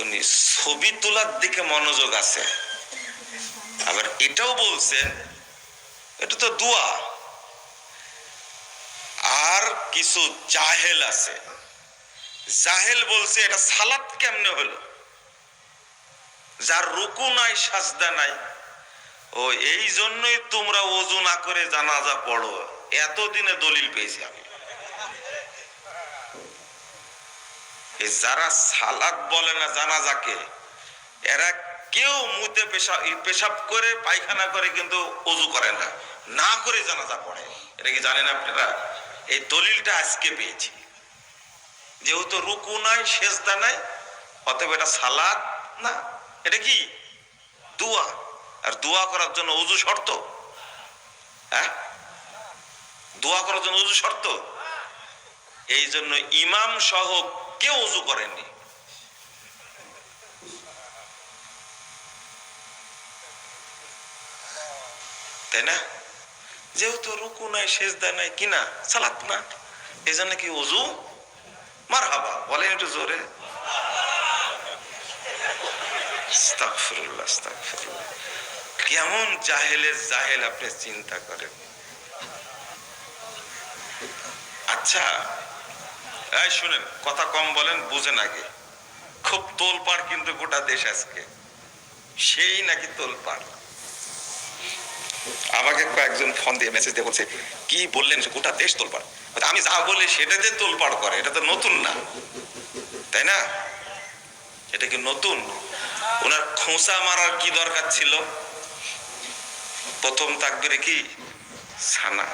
উনি ছবি তোলার দিকে মনোযোগ আছে। আবার এটাও বলছেন এটা তো দোয়া। আর কিছু জাহেল আছে। জাহেল বলছে, এটা সালাত কেমনে হলো? যার রুকু নাই, সাজদা নাই। ও, এই জন্যই তোমরা ওজু না করে জানাজা পড়ো। এতদিনে দলিল পেয়েছি আমি। যারা সালাদ বলে না জানাজাকে, এরা কেউ মুতে পেশাব পেশাব করে, পায়খানা করে কিন্তু অজু করে না না করে জানাজা পড়ে। এটা কি জানেন আপনারা? এই দলিলটা আজকে পেয়েছি। যেহেতু রুকু নাই, সেজদা নাই, অতএব এটা সালাদ না। এটা কি? দোয়া। আর দোয়া করার জন্য উজু শর্ত? হ্যাঁ? দোয়া করার জন্য উজু শর্ত? এই জন্য ইমাম সহ কেউ উজু করেননি। তাই না? যেহেতু রুকু নাই, সেজদা নাই কিনা সালাত না। এই জন্য কি উজু? মার হাবা বলেন একটু জোরে। কেমন জাহেলের জাহেল আপনি চিন্তা করেন। আচ্ছা এই শুনেন, কথা কম বলেন, বুঝেন আগে। খুব তোলপাড় কিন্তু গোটা দেশ আজকে। সেই নাকি তোলপাড়। আমাকে কয়েকজন ফোন দিয়ে মেসেজ দিয়ে বলছে, কি বললেন গোটা দেশ তোলপাড়? আমি যা বলি সেটা যে তোলপাড় করে, এটা তো নতুন না। তাই না? এটা কি নতুন? ওনার খোঁচা মারার কি দরকার ছিল? প্রথম তাকবিরে কি? সানা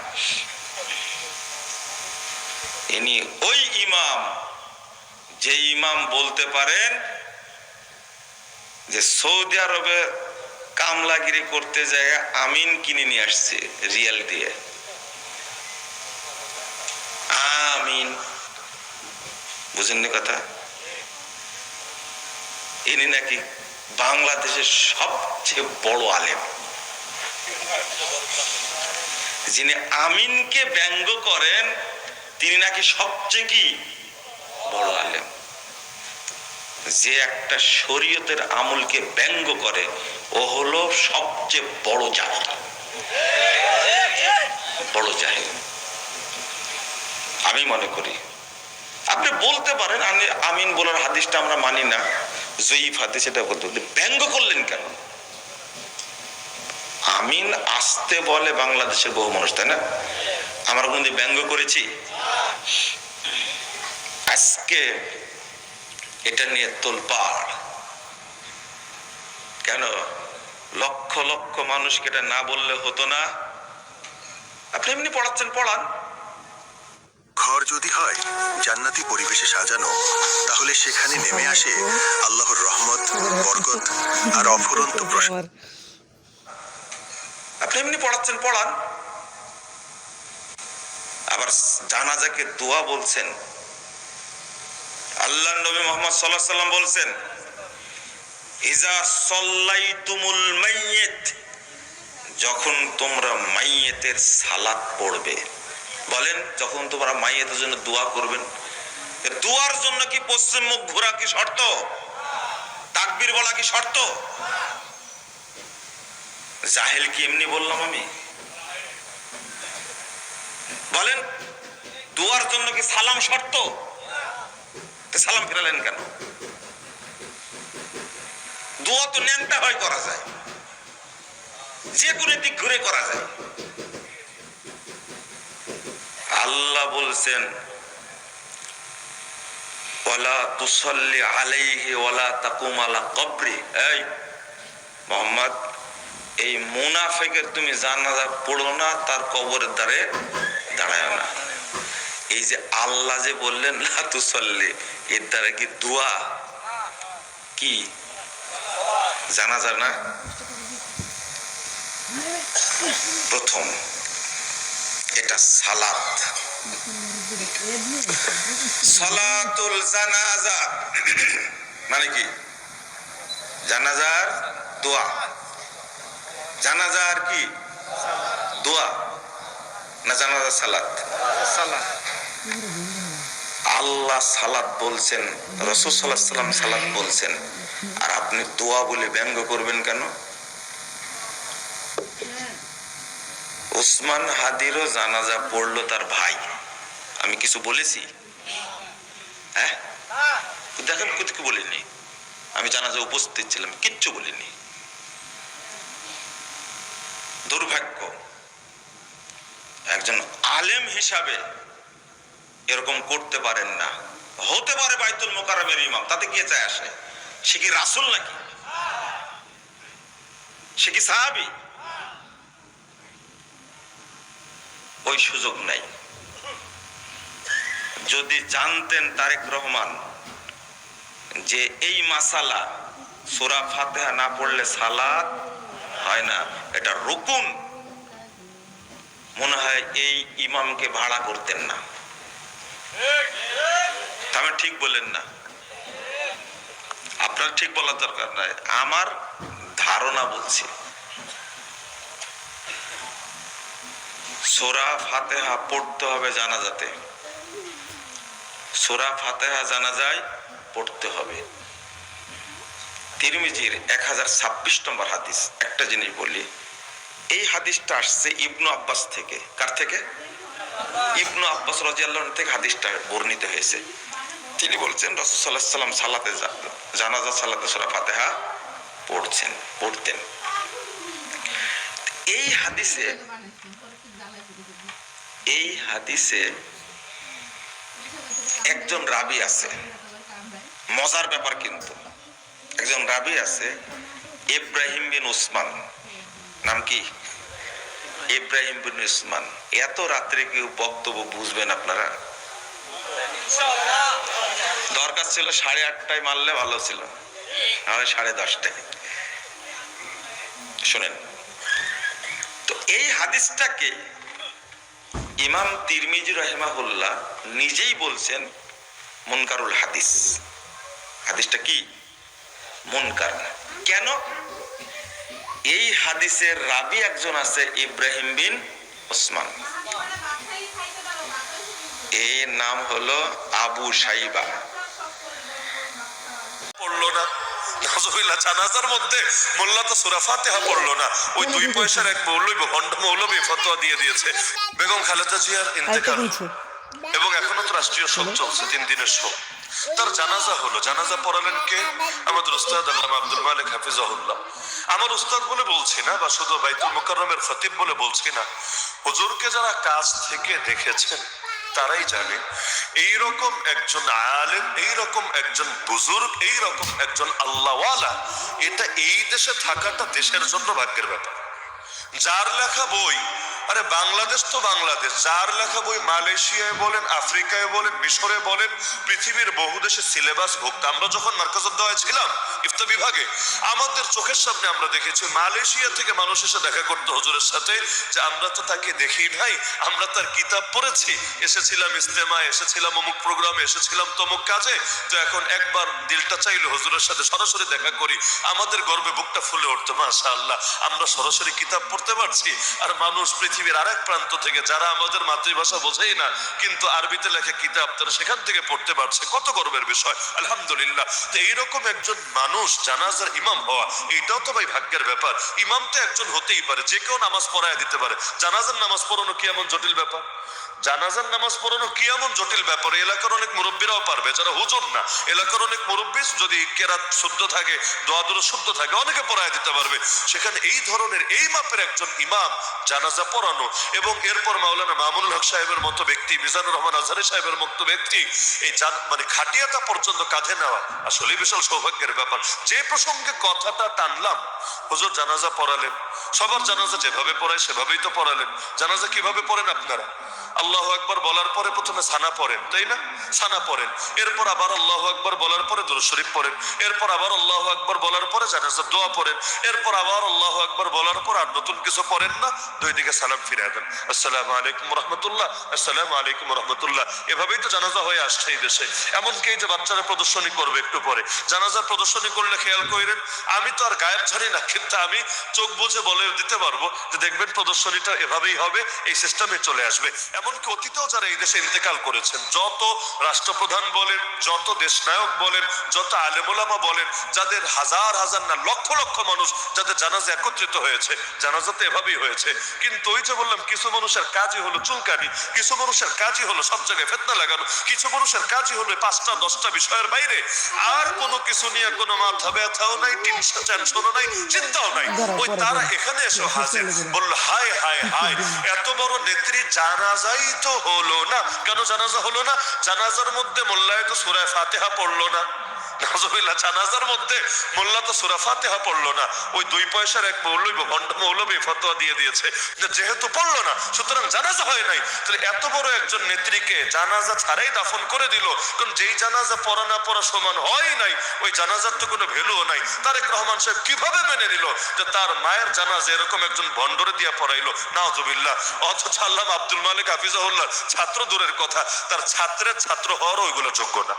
ইনি ওই ইমাম, যে ইমাম বলতে পারেন যে সৌদি আরবে কামলাগিরি করতে যায়, আমিন কিনে নিয়ে আসছে রিয়াল দিয়ে। আমিন। বুঝেননি কথা? ইনি নাকি বাংলাদেশের সবচেয়ে বড় আলেম। যিনি আমিনকে ব্যঙ্গ করেন তিনি নাকি সবচেয়ে কি? বড় আলেম। যে একটা শরীয়তের আমলকে ব্যঙ্গ করে, ও হলো সবচেয়ে বড় জাহিল। বড় জাহিল। আমি মনে করি, আপনি বলতে পারেন, আমি আমিন বলার হাদিসটা আমরা মানি না, জয়ীফ হাদিস বলতে বলতে ব্যঙ্গ করলেন কেন? আমিন আসতে বলে বাংলাদেশের বহু মানুষ, তাই না? আমরা কোনদিন ব্যঙ্গ করেছি? আজকে এটা নিয়ে তোলপাড়। কেন? লক্ষ লক্ষ মানুষকে এটা না বললে হতো না। আপনি এমনি পড়াচ্ছেন পড়ান। ঘর যদি হয় জান্নাতি পরিবেশে সাজানো তাহলে সেখানে নেমে আসে আল্লাহর রহমত বরকত আর অফুরন্ত প্রশান্তি। আমার আপনি এমনি পড়াচ্ছেন পড়ান। আবার জানাজাকে দোয়া বলছেন। আল্লাহ নবী মোহাম্মদ সাল্লাহ সাল্লাম বলছেন, ইজা সল্লাইতুমুল মাইয়েত যখন তোমরা মাইয়েতের সালাত পড়বে। বলেন, যখন তোমরা মাইয়েতের জন্য দোয়া করবেন। দোয়ার জন্য কি পশ্চিম মুখ ঘোরা কি শর্ত? তাকবীর বলা কি শর্ত? জাহেল কি এমনি বললাম আমি? বলেন, দুয়ার জন্য কি সালাম শর্ত? সালাম ফেরালেন কেন? দোয়া তো ন্যাংটা হয় করা যায়। যে কোনো দিক ঘুরে করা যায়। আল্লাহ বলছেন, ওয়ালা তুসল্লি আলাইহি ওয়ালা তাকুম আলা কবরি। এই মোহাম্মদ, এই মুনাফেকের তুমি জানাজা পড়ো না, তার কবরের দ্বারে এই যে আল্লাহ যে বললেন লাতুসল্লি এর দ্বারা কি দোয়া? কি? জানাজা না? প্রথম, এটা সালাত। সালাতুল জানাজা। মানে কি? জানাজার দোয়া। জানাজা আর কি? দোয়া। না জানাজা সালাত? সালা আল্লাহ সালাদ বলছেন, রসুল সাল্লাহ সাল্লাম সালাদ বলছেন। আর আপনি দোয়া বলে ব্যঙ্গ করবেন কেন? ওসমান হাদিরও জানাজা পড়ল তার ভাই। আমি কিছু বলেছি? হ্যাঁ? দেখেন কিছু বলিনি। আমি জানাজা উপস্থিত ছিলাম, কিচ্ছু বলিনি। দুর্ভাগ্য। একজন আলেম হিসাবে এরকম করতে পারেন না। হতে পারে বাইতুল মোকারমের ইমাম, তাতে কি চায় আসে। সে কি রাসুল নাকি? সে কি সাহাবি? ওই সুযোগ নাই। যদি জানতেন তারেক রহমান যে এই মাসালা, সুরা ফাতেহা না পড়লে সালাদ হয় না, এটা রুকুন। মনে হয় এই ইমামকে ভাড়া করতেন না। ঠিক বলেন না। আপনার ঠিক বলার দরকার নাই। আমার ধারণা বলছি। সোরা ফাতেহা পড়তে হবে জানাজাতে। সোরা ফাতেহা জানা যায় পড়তে হবে। তিরমিজির এক হাজার ছাব্বিশ নম্বর হাদিস। একটা জিনিস বলি, এই হাদিসটা আসছে ইবনু আব্বাস থেকে। কার থেকে? ইবনু আব্বাস রাজিয়াল্লাহ থেকে হাদিসটা বর্ণিত হয়েছে। তিনি বলছেন রসুল্লাহ সালাতে জানাজা, সালাতে সোরা ফাতেহা পড়ছেন, পড়তেন। এই হাদিসে এই হাদিসে একজন রাবি আছে। মজার ব্যাপার কিন্তু, একজন রাবি আছে, ইব্রাহিম বিন উসমান। নাম কি? ইব্রাহিম বিন উসমান। এত রাত্রে কেউ বক্তব্য বুঝবেন আপনারা? দরকার ছিল সাড়ে আটটায় মারলে ভালো ছিল। নাহলে সাড়ে দশটায়। শুনেন। তো এই হাদিসটাকে ইমাম তিরমিজি রহেমাহুল্লাহ নিজেই বলছেন মুনকারুল হাদিস। হাদিসটা কি? মুনকার কেন? এই হাদিসের রাবি একজন আছে, ইব্রাহিম বিন ওসমান। এই নাম হলো আবু সাইবা। পড়ল না। নাজুবিল্লাহ জানাজার মধ্যে মোল্লা তো সুরা ফাতেহা পড়ল না। ওই দুই পয়সার এক মৌলবী ভণ্ড মৌলবী ফতোয়া দিয়ে দিয়েছে। বেগম খালেদা জিয়ার ইন্তেকাল। এবং এখনও তো রাষ্ট্রীয় শোক চলছে তিন দিনের শোক। তার জানাজা হলো জানাজা পড়ালেন কে? আমাদের উস্তাদ আল্লাহ আব্দুল মালিক হাফিজাহুল্লাহ। আমার উস্তাদ বলে বলছি না বা শুধু বাইতুল মুকাররমের খতিব বলে বলছি না। হুজুরকে যারা কাছ থেকে দেখেছেন তারাই জানে এই রকম একজন আলেম, এইরকম একজন বুজুর্গ, এইরকম একজন আল্লাহওয়ালা, এটা এই দেশে থাকাটা দেশের জন্য ভাগ্যের ব্যাপার। যার লেখা বই আরে বাংলাদেশ তো বাংলাদেশ। যার লেখা বই মালয়েশিয়ায় বলেন, আফ্রিকায় বলেন, মিশরে বলেন, পৃথিবীর বহু দেশে সিলেবাস ভুক্ত। আমরা যখন মার্কাজুদ্দোয়ায় ছিলাম ইফতা বিভাগে, আমাদের চোখের সামনে আমরা দেখেছি মালয়েশিয়া থেকে মানুষ এসে দেখা করতে হুজুরের সাথে যে আমরা তো তাকে দেখি নাই, আমরা তার কিতাব পড়েছি। এসেছিলাম ইস্তেমায় এসেছিলাম অমুক প্রোগ্রামে, এসেছিলাম তমুক কাজে। তো এখন একবার দিলটা চাইলে হজুরের সাথে সরাসরি দেখা করি। আমাদের গর্বে বুকটা ফুলে উঠতো মাশা আল্লাহ আমরা সরাসরি কিতাব পড়তে পারছি। আর মানুষ পৃথিবীর আরেক প্রান্ত থেকে যারা আমাদের মাতৃভাষা বোঝেই না, কিন্তু আরবিতে লেখা কিতাব তারা সেখান থেকে পড়তে পারছে। কত গর্বের বিষয়। আলহামদুলিল্লাহ। তো এইরকম একজন মানুষ, জানাজার ইমাম হওয়া, এটাও তো ভাই ভাগ্যের ব্যাপার। ইমাম তো একজন হতেই পারে, যে কেউ নামাজ পড়ায় দিতে পারে। জানাজার নামাজ পড়ানো কি এমন জটিল ব্যাপার? জানাজার নামাজ পড়ানো কি এমন জটিল ব্যাপার? এলাকার অনেক মুরব্বীরাও পারবে, যারা হুজুর না। এলাকার অনেক মুরব্বী যদি কেরাত শুদ্ধ থাকে দোয়াদুরো শুদ্ধ থাকে, অনেকে পড়ায় দিতে পারবে। সেখানে এই ধরনের, এই মাপের একজন ইমাম জানাজা পড়ানো এবং এরপর মাওলানা মামুনুল হক সাহেবের মতো ব্যক্তি, মিজানুর রহমান আজহারি সাহেবের মতো ব্যক্তি, এই মানে খাটিয়াটা পর্যন্ত কাঁধে নেওয়া আসলে বিশাল সৌভাগ্যের ব্যাপার। যে প্রসঙ্গে কথাটা টানলাম হুজুর জানাজা পড়ালেন। সবার জানাজা যেভাবে পড়ায় সেভাবেই তো পড়ালেন। জানাজা কীভাবে পড়েন আপনারা? আল্লাহ একবার বলার পরে প্রথমে সানা পড়েন, তাই না? সানা পড়েন। এরপর আবার আল্লাহ একবার বলার পরে শরীফ পড়েন। এরপর আবার আল্লাহ একবার বলার পরে জানাজার দোয়া পড়েন। এরপর আবার আল্লাহ একবার বলার পর আর নতুন কিছু পড়েন না। দুই দিকে সালাম ফিরে দেন। আসসালামু আলাইকুম রহমতুল্লাহ, আসসালামু আলাইকুম রহমতুল্লাহ। এভাবেই তো জানাজা হয়ে আসছে এই দেশে। এমনকি যে বাচ্চারা প্রদর্শনী করবে একটু পরে। জানাজার প্রদর্শনী করলে খেয়াল করেন, আমি তো আর গায়েব জানি না। কিন্তু আমি চোখ বুঝে বলে দিতে পারব যে দেখবেন প্রদর্শনীটা এভাবেই হবে, এই সিস্টেমে চলে আসবে। এমনকি অতীতেও যারা এই দেশে ইন্তেকাল করেছেন, যত রাষ্ট্রপ্রধান বলেন, যত দেশনায়ক বলেন, যত আলেমুলামা বলেন, যাদের হাজার হাজার না, লক্ষ লক্ষ মানুষ যাদের জানাজা একত্রিত হয়েছে, জানাজা তো এভাবেই হয়েছে। কিন্তু ওই যে বললাম, কিছু মানুষের কাজই হলো চুলকানি, কিছু মানুষের কাজই হলো সব জায়গায় ফেতনা লাগানো, কিছু মানুষের কাজই হলো পাঁচটা, দশটা বিষয়ের বাইরে। আর কোনো কিছু নিয়ে কোনো মাথা ব্যথাও নাই টেনশন টেনশনও নাই চিন্তাও নাই। ওই তারা এখানে এসে হাজির। বলল হায় হায় হায় এত বড় নেত্রী জানাজাই তো হলো না। কেন জানাজা হলো না? জানাজার মধ্যে মোল্লায় তো সুরায় ফাতেহা পড়ল না। নাজুবিল্লাহ জানাজার মধ্যে মোল্লা তো সুরা ফাতেহা পড়ল না। ওই দুই পয়সার এক মৌলবী ভণ্ড মৌলবী ফতোয়া দিয়ে দিয়েছে। যেহেতু পড়ল না, সুতরাং জানাজা হয় নাই। তাহলে এত বড় একজন নেত্রীকে জানাজা ছাড়াই দাফন করে দিল। কারণ যেই জানাজা পড়া না পড়া সমান হয় নাই, ওই জানাজার তো কোনো ভ্যালুও নাই। তারেক রহমান সাহেব কীভাবে মেনে নিল যে তার মায়ের জানাজা এরকম একজন ভণ্ডরে দিয়া পড়াইলো? নাজুবিল্লাহ অথচ আল্লাহ আব্দুল মালিক হাফিজাহুল্লাহ ছাত্র দূরের কথা। তার ছাত্রের ছাত্র হওয়ারও ওইগুলো যোগ্য না।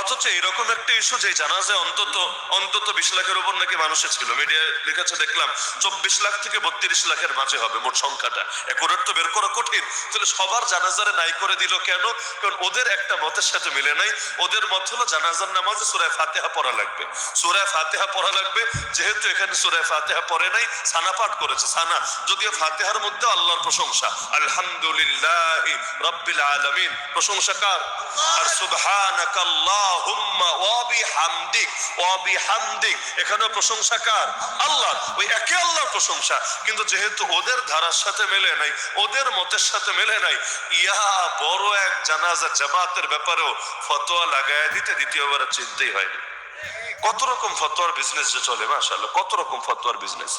অথচ এরকম একটা ইস্যু যে জানাজায় অন্তত অন্তত বিশ লাখের উপর নাকি মানুষের ছিল। মিডিয়ায় লিখেছে, দেখলাম চব্বিশ লাখ থেকে বত্রিশ লাখের মাঝে হবে মোট সংখ্যাটা। একুরেট তো বের করা কঠিন। তাহলে সবার জানাজারে নাই করে দিল কেন? কারণ ওদের একটা মতের সাথে মিলে নাই। ওদের মত হলো জানাজার নামাজে সুরায় ফাতেহা পড়া লাগবে। সুরায় ফাতেহা পড়া লাগবে, যেহেতু এখানে সুরায় ফাতেহা পড়ে নাই, সানা পাঠ করেছে, সানা। যদিও ফাতেহার মধ্যে আল্লাহর প্রশংসা। আলহামদুলিল্লাহ রব্বিল আলামিন। প্রশংসা কার? আর সুবহানাকাল্লাহুম্মা ওয়া বিহামদিক ওয়া বিহামদিক এখানেও প্রশংসা আল্লাহ। ওই একে আল্লাহর প্রশংসা। কিন্তু যেহেতু ওদের ধারার সাথে মেলে নাই, ওদের মতের সাথে মেলে নাই বড় এক জানাজা জামাতের ব্যাপারেও ফতোয়া লাগায় দিতে দ্বিতীয়বার হয়নি। কত রকম ফতোয়ার বিজনেস চলে কত রকম ফতোয়ার বিজনেস